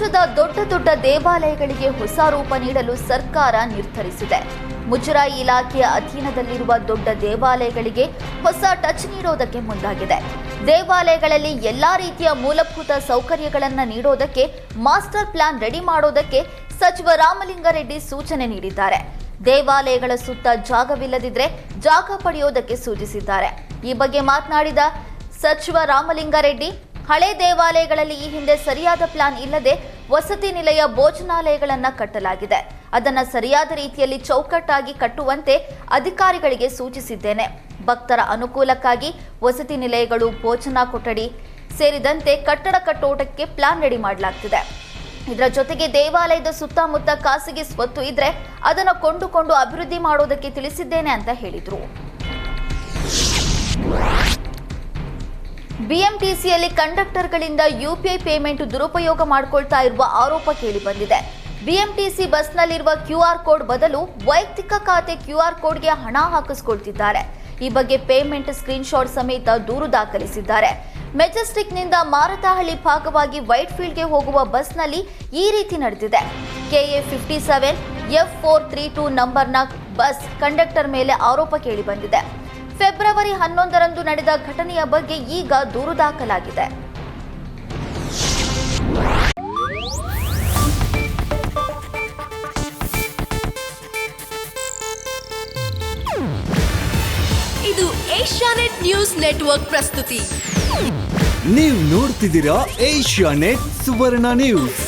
ರಾಜ್ಯದ ದೊಡ್ಡ ದೊಡ್ಡ ದೇವಾಲಯಗಳಿಗೆ ಹೊಸ ರೂಪ ನೀಡಲು ಸರ್ಕಾರ ನಿರ್ಧರಿಸಿದೆ. ಮುಜರಾಯಿ ಇಲಾಖೆಯ ಅಧೀನದಲ್ಲಿರುವ ದೊಡ್ಡ ದೇವಾಲಯಗಳಿಗೆ ಹೊಸ ಟಚ್ ನೀಡೋದಕ್ಕೆ ಮುಂದಾಗಿದೆ. ದೇವಾಲಯಗಳಲ್ಲಿ ಎಲ್ಲಾ ರೀತಿಯ ಮೂಲಭೂತ ಸೌಕರ್ಯಗಳನ್ನು ನೀಡೋದಕ್ಕೆ ಮಾಸ್ಟರ್ ಪ್ಲಾನ್ ರೆಡಿ ಮಾಡೋದಕ್ಕೆ ಸಚಿವ ರಾಮಲಿಂಗಾರೆಡ್ಡಿ ಸೂಚನೆ ನೀಡಿದ್ದಾರೆ. ದೇವಾಲಯಗಳ ಸುತ್ತ ಜಾಗವಿಲ್ಲದಿದ್ರೆ ಜಾಗ ಪಡೆಯೋದಕ್ಕೆ ಸೂಚಿಸಿದ್ದಾರೆ. ಈ ಬಗ್ಗೆ ಮಾತನಾಡಿದ ಸಚಿವ ರಾಮಲಿಂಗಾರೆಡ್ಡಿ ಹಳೆ ದೇವಾಲಯಗಳಲ್ಲಿ ಈ ಹಿಂದೆ ಸರಿಯಾದ ಪ್ಲಾನ್ ಇಲ್ಲದೆ ವಸತಿ ನಿಲಯ ಭೋಜನಾಲಯಗಳನ್ನ ಕಟ್ಟಲಾಗಿದೆ. ಅದನ್ನ ಸರಿಯಾದ ರೀತಿಯಲ್ಲಿ ಚೌಕಟ್ಟಾಗಿ ಕಟ್ಟುವಂತೆ ಅಧಿಕಾರಿಗಳಿಗೆ ಸೂಚಿಸಿದ್ದೇನೆ. ಭಕ್ತರ ಅನುಕೂಲಕ್ಕಾಗಿ ವಸತಿ ನಿಲಯಗಳು, ಭೋಜನ ಕೊಠಡಿ ಸೇರಿದಂತೆ ಕಟ್ಟಡ ಕಟ್ಟೋಟಕ್ಕೆ ಪ್ಲಾನ್ ರೆಡಿ ಮಾಡಲಾಗ್ತಿದೆ. ಇದರ ಜೊತೆಗೆ ದೇವಾಲಯದ ಸುತ್ತಮುತ್ತ ಖಾಸಗಿ ಸ್ವತ್ತು ಇದ್ರೆ ಅದನ್ನು ಕೊಂಡುಕೊಂಡು ಅಭಿವೃದ್ಧಿ ಮಾಡೋದಕ್ಕೆ ತಿಳಿಸಿದ್ದೇನೆ ಅಂತ ಹೇಳಿದ್ರು. ಬಿಎಂಟಿಸಿಯಲ್ಲಿ ಕಂಡಕ್ಟರ್ಗಳಿಂದ ಯುಪಿಐ ಪೇಮೆಂಟ್ ದುರುಪಯೋಗ ಮಾಡಿಕೊಳ್ತಾ ಇರುವ ಆರೋಪ ಕೇಳಿಬಂದಿದೆ ಬಿಎಂಟಿಸಿ ಬಸ್ನಲ್ಲಿರುವ ಕ್ಯೂ ಆರ್ ಕೋಡ್ ಬದಲು ವೈಯಕ್ತಿಕ ಖಾತೆ ಕ್ಯೂ ಆರ್ ಕೋಡ್ಗೆ ಹಣ ಹಾಕಿಸ್ಕೊಳ್ತಿದ್ದಾರೆ. ಈ ಬಗ್ಗೆ ಪೇಮೆಂಟ್ ಸ್ಕ್ರೀನ್ಶಾಟ್ ಸಮೇತ ದೂರು ದಾಖಲಿಸಿದ್ದಾರೆ. ಮೆಜೆಸ್ಟಿಕ್ನಿಂದ ಮಾರತಹಳ್ಳಿ ಭಾಗವಾಗಿ ವೈಟ್ಫೀಲ್ಡ್ಗೆ ಹೋಗುವ ಬಸ್ನಲ್ಲಿ ಈ ರೀತಿ ನಡೆದಿದೆ. KA fifty seven F four three two ನಂಬರ್ನ ಬಸ್ ಕಂಡಕ್ಟರ್ ಮೇಲೆ ಆರೋಪ ಕೇಳಿಬಂದಿದೆ ಫೆಬ್ರವರಿ ಹನ್ನೊಂದರಂದು ನಡೆದ ಘಟನೆಯ ಬಗ್ಗೆ ಈಗ ದೂರು ದಾಖಲಾಗಿದೆ. ಇದು ಏಷ್ಯಾನೆಟ್ ನ್ಯೂಸ್ ನೆಟ್ವರ್ಕ್ ಪ್ರಸ್ತುತಿ. ನೀವು ನೋಡ್ತಿದ್ದೀರಾ ಏಷ್ಯಾ ನೆಟ್ ಸುವರ್ಣ ನ್ಯೂಸ್.